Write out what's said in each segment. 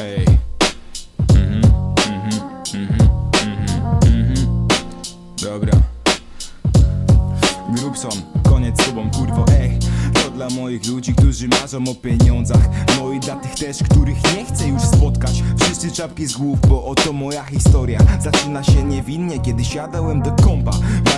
Ej. Mhm, mhm, mhm, mhm, mhm. Dobra. Grubson, koniec z tobą, kurwo, ej To dla moich ludzi, którzy marzą o pieniądzach No i dla tych też, których nie chcę już spotkać Wszyscy czapki z głów, bo oto moja historia Zaczyna się niewinnie, kiedy siadałem do kompa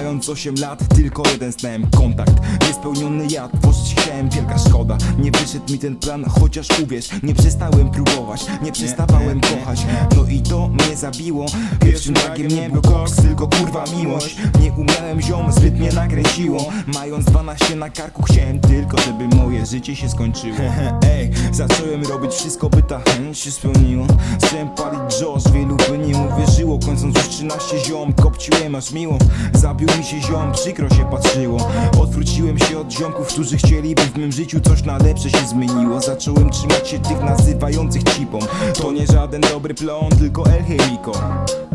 Mając 8 lat, tylko jeden znałem kontakt. Niespełniony ja, tworzyć chciałem, wielka szkoda. Nie wyszedł mi ten plan, chociaż uwierz Nie przestałem próbować, nie przestawałem kochać. No i to mnie zabiło. Pierwszym dragiem nie był koks, tylko kurwa miłość. Nie umiałem ziom, zbyt mnie nakręciło. Mając 12 na karku chciałem tylko, żeby moje życie się skończyło. Ej, zacząłem robić wszystko, by ta chęć się spełniła. Zacząłem palić Josh, wielu by nie uwierzyło. Kończąc już 13 ziom, kopciłem aż miło Zabił mi się ziom, przykro się patrzyło. Odwróciłem się od ziomków, którzy chcieliby w mym życiu coś na lepsze się zmieniło. Zacząłem trzymać się tych nazywających cipą To nie żaden dobry plon, tylko El Chemico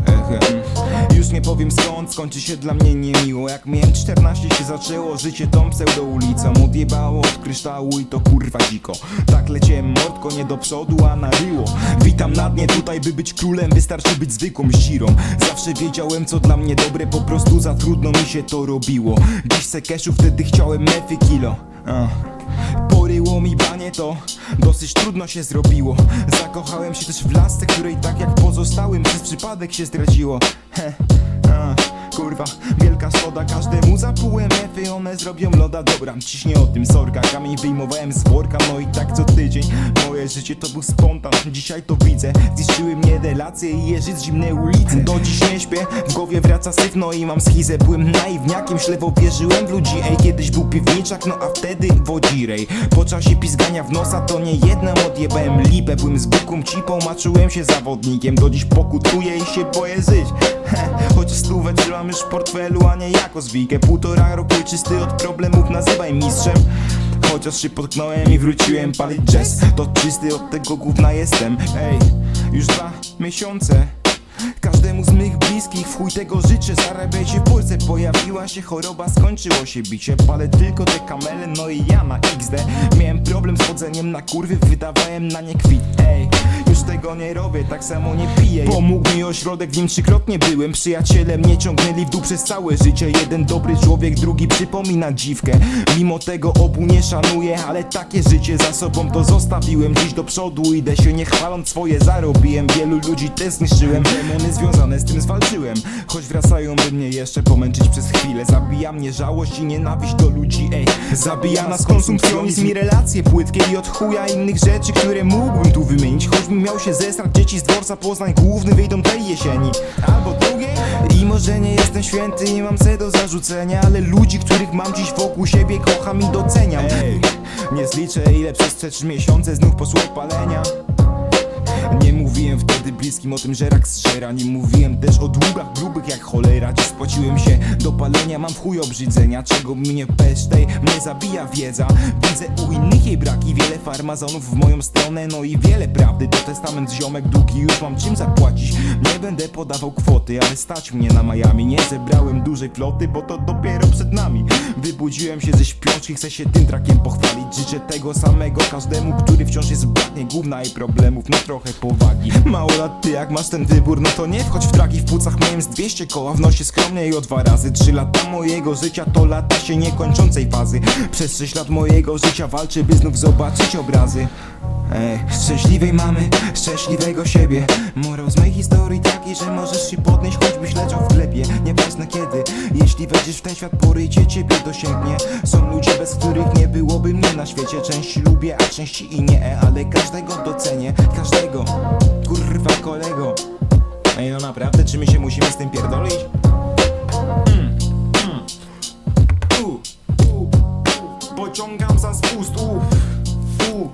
Echem. Już nie powiem skąd, skończy się dla mnie niemiło Jak miałem 14 się zaczęło życie tą pseudo ulicą Odjebało od kryształu i to kurwa dziko. Tak leciałem mordko nie do przodu, a na ryło. Witam na dnie tutaj by być królem, wystarczy być zwykłą ścirą Zawsze wiedziałem co dla mnie dobre, po prostu za trudno mi się to robiło. Dziś se cashu, wtedy chciałem mefy kilo. Uh. Poryło mi banie to Dosyć trudno się zrobiło. Zakochałem się też w lasce, której tak jak pozostałym Przez przypadek się zdradziło. Heh, Kurwa, wielka szkoda Każdemu zapłułem efy, one zrobią loda Dobra, ciśnie o tym sorka. Kamień wyjmowałem z worka, no i tak co tydzień. Moje życie to był spontan, dzisiaj to widzę. Zniszczyły mnie relacje i jeży z zimnej ulicy Do dziś nie śpię, w głowie wraca syfno i mam schizę. Byłem naiwniakiem, ślewo wierzyłem w ludzi. Ej, kiedyś był piwniczak, no a wtedy wodzirej. Po czasie pizgania w nosa to nie jedną odjebałem lipę. Byłem zwykłą cipą, maczyłem się zawodnikiem. Do dziś pokutuję i się boję żyć Chociaż stówę trzymam już w portfelu, a nie jako zwijkę Półtora roku czysty od problemów, nazywaj mistrzem. Chociaż się potknąłem i wróciłem palić jazz. To czysty od tego gówna jestem. Ej, już dwa miesiące. Każdemu z mych bliskich. W chuj tego życzę Zarabiajcie w Polsce, pojawiła się choroba Skończyło się bicie, palę tylko te kamele No i ja na XD Miałem problem z chodzeniem na kurwy Wydawałem na nie kwit, ej Już tego nie robię, tak samo nie piję. Pomógł mi ośrodek, w nim trzykrotnie byłem. Przyjaciele mnie ciągnęli w dół przez całe życie. Jeden dobry człowiek, drugi przypomina dziwkę. Mimo tego obu nie szanuję Ale takie życie za sobą to zostawiłem. Dziś do przodu idę się nie chwaląc swoje zarobiłem. Wielu ludzi zniszczyłem. Demony związane z tym zwalczyłem Choć wracają by mnie jeszcze pomęczyć przez chwilę. Zabija mnie żałość i nienawiść do ludzi, ej. Zabija nas konsumpcjonizm i relacje płytkie I od chuja innych rzeczy, które mógłbym tu wymienić. Choćbym miał się zesrać, dzieci z dworca Poznań główny wyjdą tej jesieni. Albo drugiej. I może nie jestem święty i mam se do zarzucenia Ale ludzi, których mam dziś wokół siebie kocham i doceniam. Ej, nie zliczę ile przez te trzy miesiące znów posłuch palenia. Nie mówiłem wtedy bliskim o tym, że rak zżera. Nie mówiłem też o długach grubych jak cholera. Dziś spłaciłem się do palenia, mam w chuj obrzydzenia. Czego mnie pesz tej mnie zabija wiedza. Widzę u innych jej braki, wiele farmazonów w moją stronę. No i wiele prawdy, to testament ziomek długi. Już mam czym zapłacić, nie będę podawał kwoty Ale stać mnie na Miami, nie zebrałem dużej floty Bo to dopiero przed nami. Wybudziłem się ze śpiączki, chcę się tym trakiem pochwalić. Życzę tego samego każdemu, który wciąż jest w bagnie Gówna i problemów, no trochę powagi. Mało lat, ty jak masz ten wybór, no to nie wchodź w traki W płucach miałem z 200 koła, w nosie skromnie i o dwa razy. Trzy lata mojego życia to lata się niekończącej fazy. Przez 6 lat mojego życia walczę, by znów zobaczyć obrazy. Ej, szczęśliwej mamy, szczęśliwego siebie. Morał z mojej historii taki, że możesz się podnieść choćbyś leżał w glebie Nieważne kiedy, jeśli wejdziesz w ten świat porycie ciebie dosięgnie. Są ludzie bez których nie byłoby mnie na świecie. Części lubię, a części i nie, ale każdego docenię Każdego, kurwa kolego Ej no naprawdę, czy my się musimy z tym pierdolić? Mm, mm. U. Pociągam za spust, u, u.